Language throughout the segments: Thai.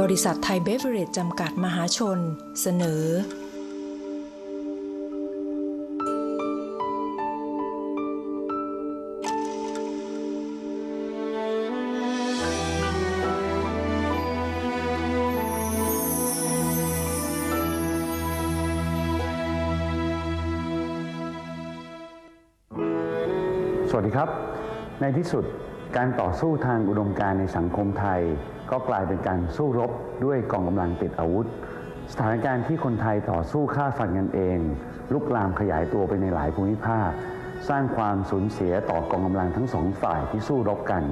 บริษัทไทยเบเวอเรจจำกัดมหาชน เสนอ สวัสดีครับ ในที่สุด การต่อสู้ทางอุดมการณ์ในสังคมไทย ก็กลายเป็นการสู้รบด้วยกองกำลังติดอาวุธ สถานการณ์ที่คนไทยต่อสู้ฆ่าฟันกันเอง ลุกลามขยายตัวไปในหลายภูมิภาค สร้างความสูญเสียต่อกองกำลังทั้งสองฝ่ายที่สู้รบกัน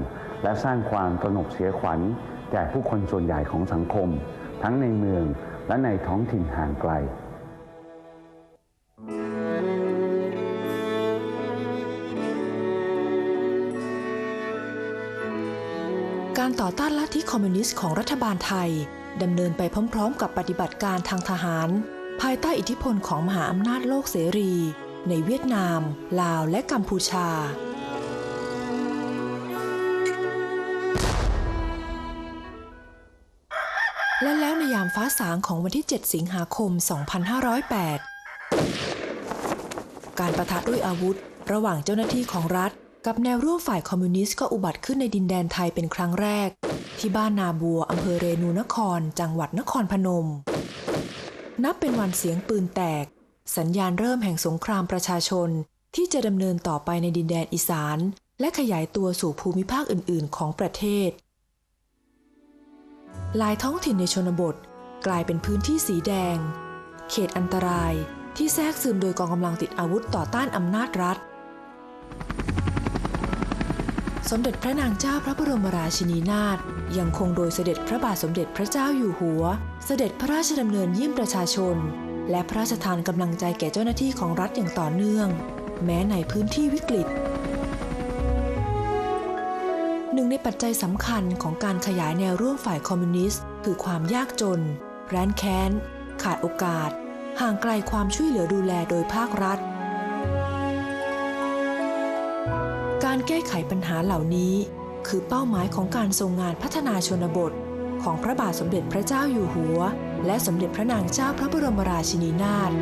และสร้างความตระหนกเสียขวัญแก่ผู้คนส่วนใหญ่ของสังคม ทั้งในเมืองและในท้องถิ่นห่างไกล การต่อต้านลัทธิคอมมิวนิสต์ของรัฐบาลไทยดำเนินไปพร้อมๆ กับปฏิบัติการทางทหาร ภายใต้อิทธิพลของมหาอำนาจโลกเสรี ในเวียดนาม ลาวและกัมพูชา และแล้วในยามฟ้าสางของวันที่ 7 สิงหาคม 2508 การประทะด้วยอาวุธ ระหว่างเจ้าหน้าที่ของรัฐ กับแนวร่วมฝ่ายคอมมิวนิสต์ก็อุบัติขึ้นในดินแดนไทยเป็นครั้งแรก ที่บ้านนาบัวอำเภอเรนูนคร จังหวัดนครพนม นับเป็นวันเสียงปืนแตก สัญญาณเริ่มแห่งสงครามประชาชนที่จะดำเนินต่อไปในดินแดนอีสาน และขยายตัวสู่ภูมิภาคอื่น ๆ ของประเทศ หลายท้องถิ่นในชนบทกลายเป็นพื้นที่สีแดง เขตอันตรายที่แทรกซึมโดยกองกำลังติดอาวุธต่อต้านอำนาจรัฐ สมเด็จพระนางเจ้าพระบรมราชินีนาถยังคงโดยเสด็จพระบาทสมเด็จพระเจ้าอยู่หัว เสด็จพระราชดำเนินเยี่ยมประชาชน และพระราชทานกำลังใจแก่เจ้าหน้าที่ของรัฐอย่างต่อเนื่อง แม้ในพื้นที่วิกฤตหนึ่งในปัจจัยสำคัญของการขยายแนวร่วมฝ่ายคอมมิวนิสต์ คือความยากจน แร้นแค้น ขาดโอกาส ห่างไกลความช่วยเหลือดูแลโดยภาครัฐ การแก้ไขปัญหาเหล่านี้ คือเป้าหมายของการทรงงานพัฒนาชนบท ของพระบาทสมเด็จพระเจ้าอยู่หัว และสมเด็จพระนางเจ้าพระบรมราชินีนาถ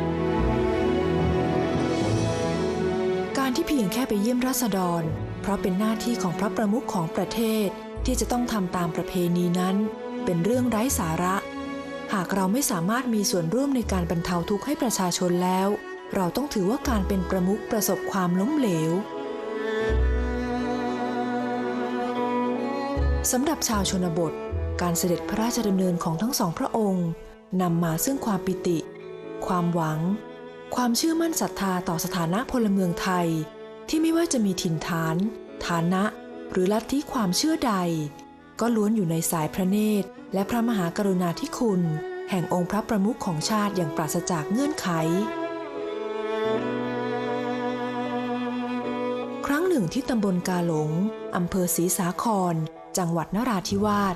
การที่เพียงแค่ไปเยี่ยมราษฎร เพราะเป็นหน้าที่ของพระประมุขของประเทศที่จะต้องทำตามประเพณีนั้น เป็นเรื่องไร้สาระ หากเราไม่สามารถมีส่วนร่วมในการบรรเทาทุกข์ให้ประชาชนแล้ว เราต้องถือว่าการเป็นประมุขประสบความล้มเหลว สำหรับชาวชนบท การเสด็จพระราชดำเนินของทั้งสองพระองค์นำมาซึ่งความปิติ ความหวัง ความเชื่อมั่นศรัทธาต่อสถานะพลเมืองไทย ที่ไม่ว่าจะมีถิ่นฐาน ฐานะ หรือลัทธิความเชื่อใด ก็ล้วนอยู่ในสายพระเนตร และพระมหากรุณาธิคุณ แห่งองค์พระประมุขของชาติอย่างปราศจากเงื่อนไข ครั้งหนึ่งที่ตำบลกาหลงอำเภอศรีสาคร จังหวัดนราธิวาส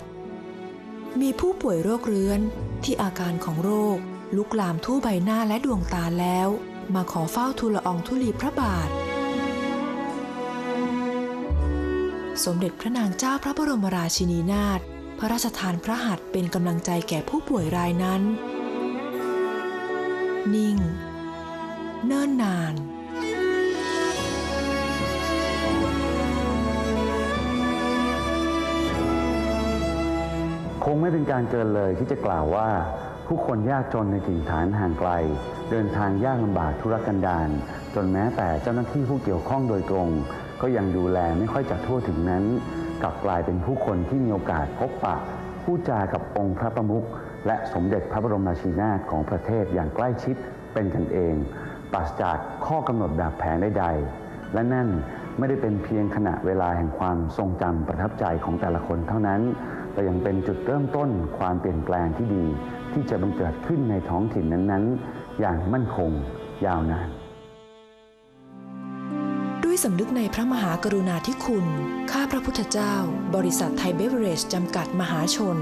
มีผู้ป่วยโรคเรื้อนที่อาการของโรค ลุกลามทั่วใบหน้าและดวงตาแล้ว มาขอเฝ้าทูลละอองธุลีพระบาท สมเด็จพระนางเจ้าพระบรมราชินีนาถพระราชทานพระหัตถ์เป็นกำลังใจแก่ผู้ป่วยรายนั้น นิ่ง เนิ่นนาน ไม่เป็นการเกินเลยที่จะกล่าวว่า ผู้คนยากจนในถิ่นฐานห่างไกล เดินทางยากลำบากธุรกันดารจนแม้แต่เจ้าหน้าที่ผู้เกี่ยวข้องโดยตรง ก็ยังดูแลไม่ค่อยจะทั่วถึงนั้น กลับกลายเป็นผู้คนที่มีโอกาสพบปะพูดจากับองค์พระประมุขและสมเด็จพระบรมราชินีนาถของประเทศอย่างใกล้ชิดเป็นกันเองปราศจากข้อกำหนดแบบแผนใดๆ และนั่นไม่ได้เป็นเพียงขณะเวลาแห่งความทรงจำประทับใจของแต่ละคนเท่านั้น แต่ยังเป็นจุดเริ่มต้นความเปลี่ยนแปลงที่ดี ที่จะบังเกิดขึ้นในท้องถิ่นนั้นๆ อย่างมั่นคงยาวนาน ด้วยสำนึกในพระมหากรุณาธิคุณ ข้าพระพุทธเจ้า บริษัทไทยเบเวอเรจจำกัดมหาชน